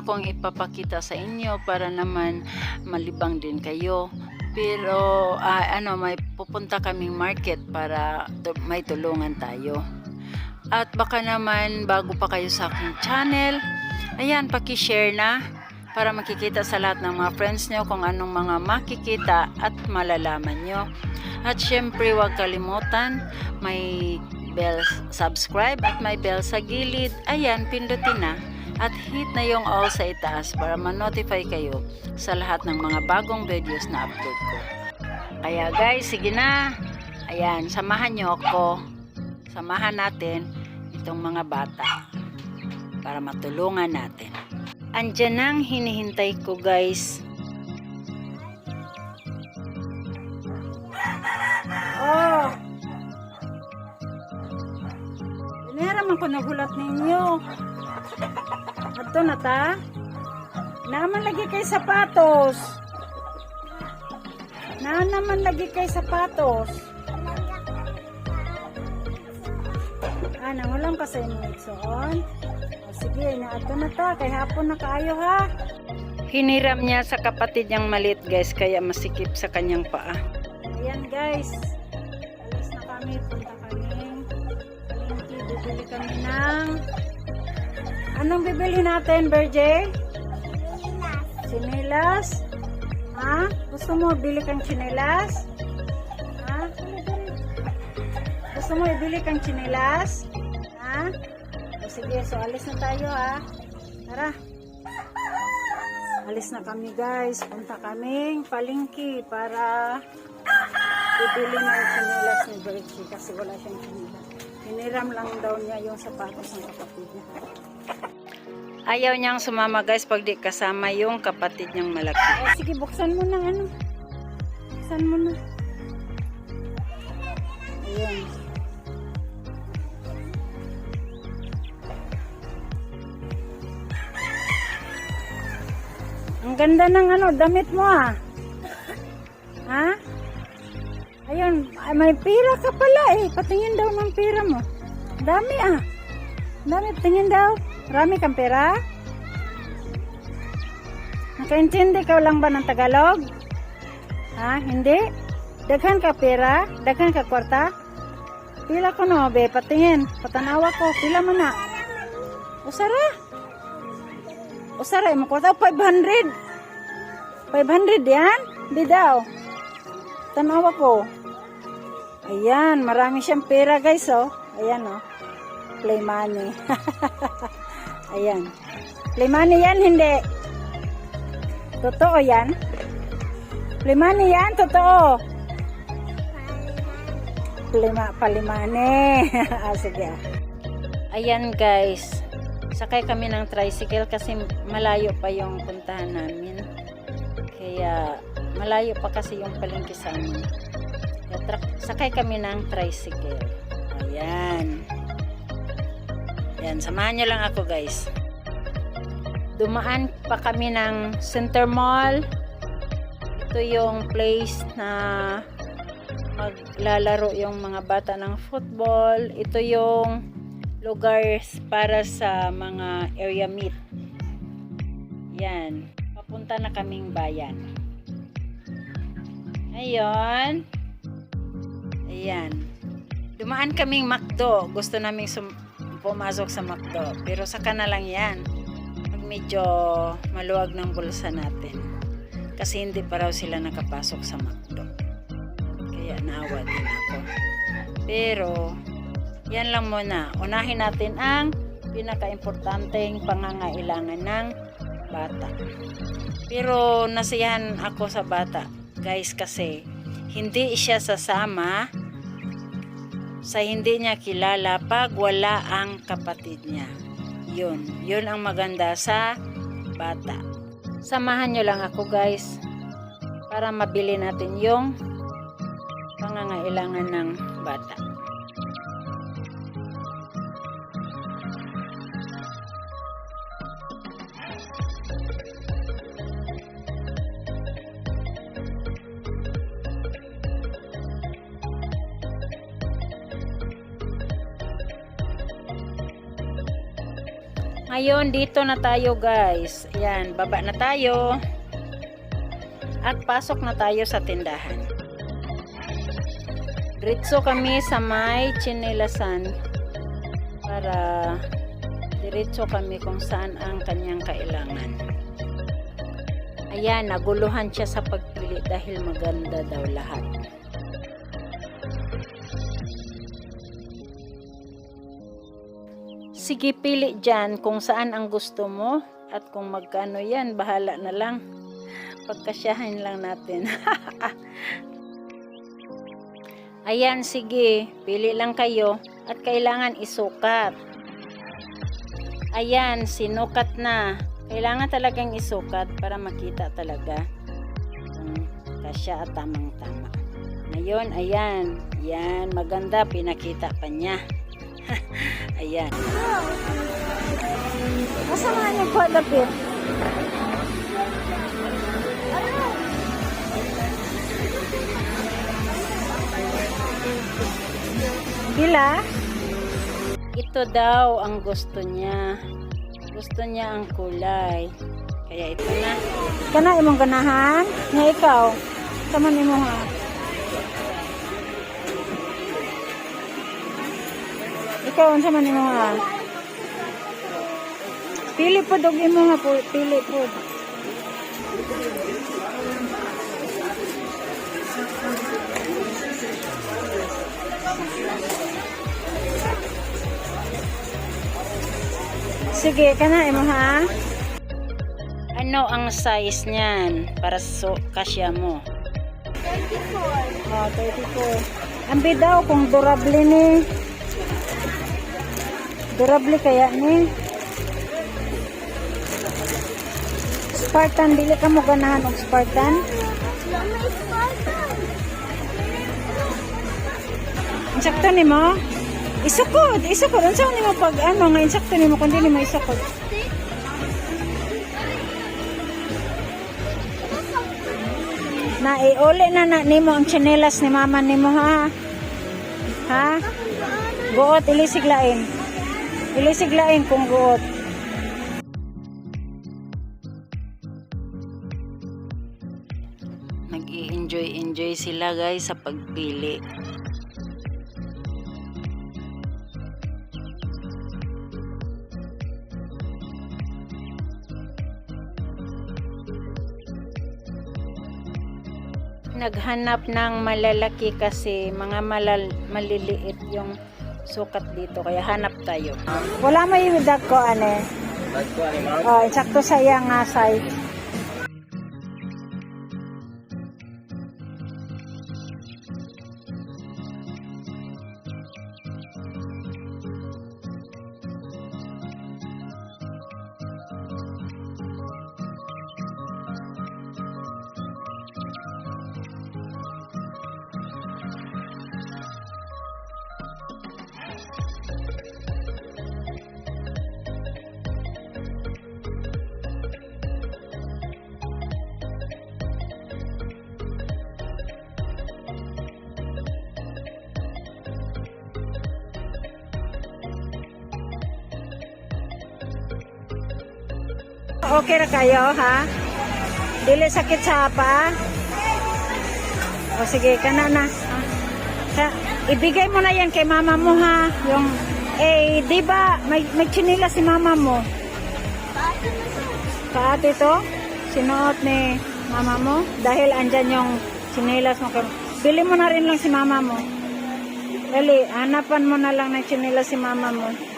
meron akong ipapakita sa inyo para naman malibang din kayo. Pero ah, ano, may pupunta kaming market para may tulungan tayo. At baka naman bago pa kayo sa aking channel, ayan, paki-share na para makikita sa lahat ng mga friends nyo kung anong mga makikita at malalaman nyo. At syempre, huwag kalimutan, may bell subscribe at may bell sa gilid. Ayan, pindutin na. At hit na yung all sa itaas para ma-notify kayo sa lahat ng mga bagong videos na upload ko. Kaya guys, sige na. Ayan, samahan nyo ako. Samahan natin itong mga bata para matulungan natin. Andyan ang hinihintay ko guys. Oh! Binera man ko nagulat ninyo. Ato na ta. Naman lagi kay sapatos. Na naman lagi kay sapatos. Ah, nangulang ka sa inyong igsoon. O sige, na ato na ta. Kay hapon na kaayo ha. Hiniram niya sa kapatid niyang maliit guys, kaya masikip sa kanyang paa. Ayan guys. Alis na kami. Punta kami. Bibili kami ng... Anong bibili natin, Berje? Chinelas. Ha? Gusto mo bili kang chinelas? Ha? Gusto mo ibili kang chinelas? Ha? O sige, so alis na tayo ha. Tara. Alis na kami guys. Punta kaming palingki para bibili na yung chinelas ni Bertie kasi wala siyang chinelas. Hiniram lang daw niya yung sapatos ng kapatid niya. Ayaw niyang sumama guys pag di kasama yung kapatid niyang malaki. Eh, sige, buksan mo na ano. Buksan mo na. Ayun. Ang ganda ng ano, damit mo ah. Ayun, ay, may pira ka pala eh. Patingin daw ng pira mo. Dami ah. Dami, tingin daw. Marami kang pera? Nakaintindi ka lang ba ng Tagalog? Ha? Hindi? Daghan ka pera? Daghan ka kwarta? Pila ko no, be. Patingin. Patanawa ko. Pila mo na. Usara. Usara. Mo kwarta 500. 500 yan? Di daw. Tanawa ko. Ayan. Marami siyang pera guys oh. Ayan oh. Play money. Ayan. Play money yan, hindi. Totoo yan. Play money yan, totoo. Plima, palimane. ah, sige. Ayan guys. Sakay kami ng tricycle kasi malayo pa yung puntahan namin. Kaya malayo pa kasi yung palengke sa amin. Sakay kami ng tricycle. Ayan. Yan, samahan nyo lang ako guys. Dumaan pa kami ng Center Mall. Ito yung place na maglalaro yung mga bata ng football. Ito yung lugar para sa mga area meet. Yan. Papunta na kaming bayan. Ayun. Ayan. Dumaan kaming McDo. Gusto naming sum- pumasok sa McDo. Pero saka na lang yan. Pag medyo maluwag ng bulsa natin. Kasi hindi pa raw sila nakapasok sa McDo. Kaya naawa din ako. Pero, yan lang muna. Unahin natin ang pinaka-importanteng pangangailangan ng bata. Pero nasiyahan ako sa bata, guys, kasi hindi siya sasama sa hindi niya kilala pag wala ang kapatid niya. Yun. Yun ang maganda sa bata. Samahan nyo lang ako guys para mabili natin yung pangangailangan ng bata. Ngayon, dito na tayo guys. Ayan, baba na tayo. At pasok na tayo sa tindahan. Diretso kami sa may chinelasan para diretso kami kung saan ang kanyang kailangan. Ayan, naguluhan siya sa pagpili dahil maganda daw lahat. Sige, pili dyan kung saan ang gusto mo at kung magkano yan, bahala na lang. Pagkasyahin lang natin. Ayan, sige, pili lang kayo at kailangan isukat. Ayan, sinukat na. Kailangan talagang isukat para makita talaga kung kasya at tamang-tama. Ngayon, ayan. Yan, maganda. Pinakita pa niya. ayan. Masama yung kwadapit. Bila? Ito daw ang gusto niya. Gusto niya ang kulay. Kaya ito na. Kana imong ganahan? Nga ikaw? Taman imo ha. Ikaw unsa man imo ha? Pili po dog imo ha po, pili po. Sige, kana imo ha. Ano ang size niyan para so kasya mo? 34. Oh, 34. Ambi daw kung durable ni. Durable kaya ni. Spartan, dili ka mo ganahan og Spartan? Insakto ni mo? Isukod, isukod. Unsa ni mo pag ano nga insakto ni mo kundi ni mo isukod? Na iuli na na nimo ang tsinelas ni mama nimo ha. Ha? Guot ilisig lain. Ilisig lain kung guot. Nag-i-enjoy-enjoy sila guys sa pagpili. naghanap ng malalaki kasi mga malal, maliliit yung sukat dito kaya hanap tayo. Wala may dag ko ane oh, sakto sa iya nga size Okay na kayo, ha? Dili sakit sa apa? O sige, kana na. Sa, ibigay mo na yan kay mama mo, ha? Yung, eh, di ba, may, may chinila si mama mo. Kaate to? Sinuot ni mama mo? Dahil andyan yung chinilas mo. Bili mo na rin lang si mama mo. Dali, hanapan mo na lang ng chinilas si mama mo.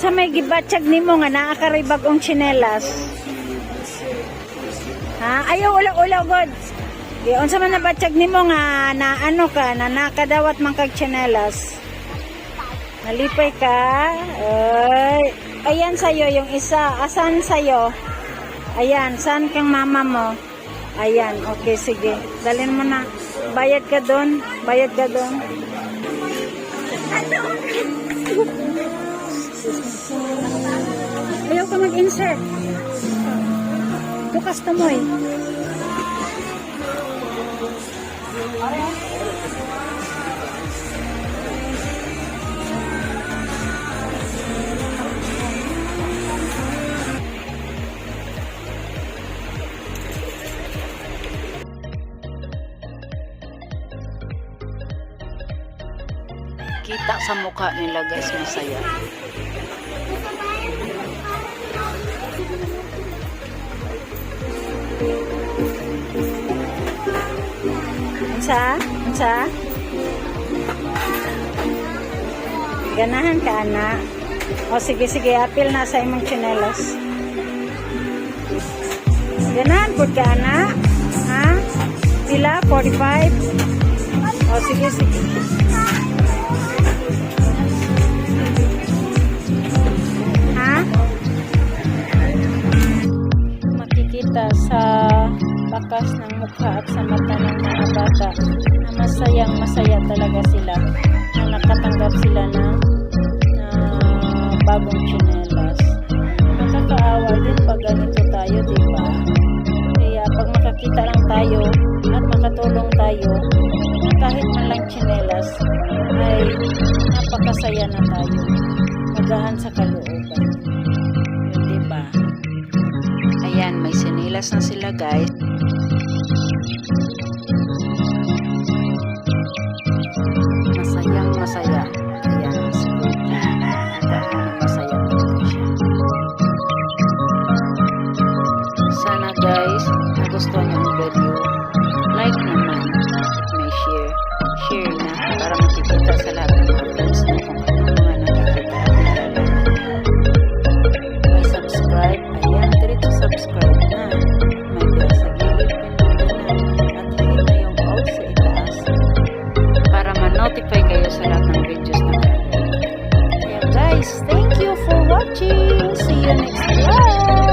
Unsa may gibatsyag nimo nga naa ka ray bag-ong tsinelas? Ha? Ayaw ula ula god. Di unsa man nabatsyag nimo nga na ano ka na nakadawat man kag tsinelas? Nalipay ka? Ay, ayan sa'yo yung isa. Asan sa'yo? Ayan, saan kang mama mo? Ayan, okay, sige. Dalhin mo na. Bayad ka doon. Bayad ka doon. Ka mag-insert. Bukas na mo eh. Kita sa mukha nila guys, masaya. Unsa? Unsa? Ganahan ka, ana. O sige, sige, apil na sa imong tsinelas. Ganahan po ka, ana. Ha? Pila? 45? O sige, sige. Ha? Makikita sa bakas ng mukha at na masayang masaya talaga sila na nakatanggap sila ng na bagong tsinelas. Nakakaawa din pag ganito tayo, di ba? Kaya pag makakita lang tayo at makatulong tayo na kahit man lang tsinelas ay napakasaya na tayo. Magaan sa kalooban. Di ba? Ayan, may sinilas na sila guys. Sana guys, nagustuhan niyo ang video. Like naman at may share. Share na para makikita sa lahat ng mga friends na kung ano mga nakakita at May subscribe. Ayan, direct subscribe na. May bell sa gilid. Na at hit na yung all sa itaas para ma-notify kayo sa lahat ng videos na gagawin. Kaya guys, thank you for watching. See you next time.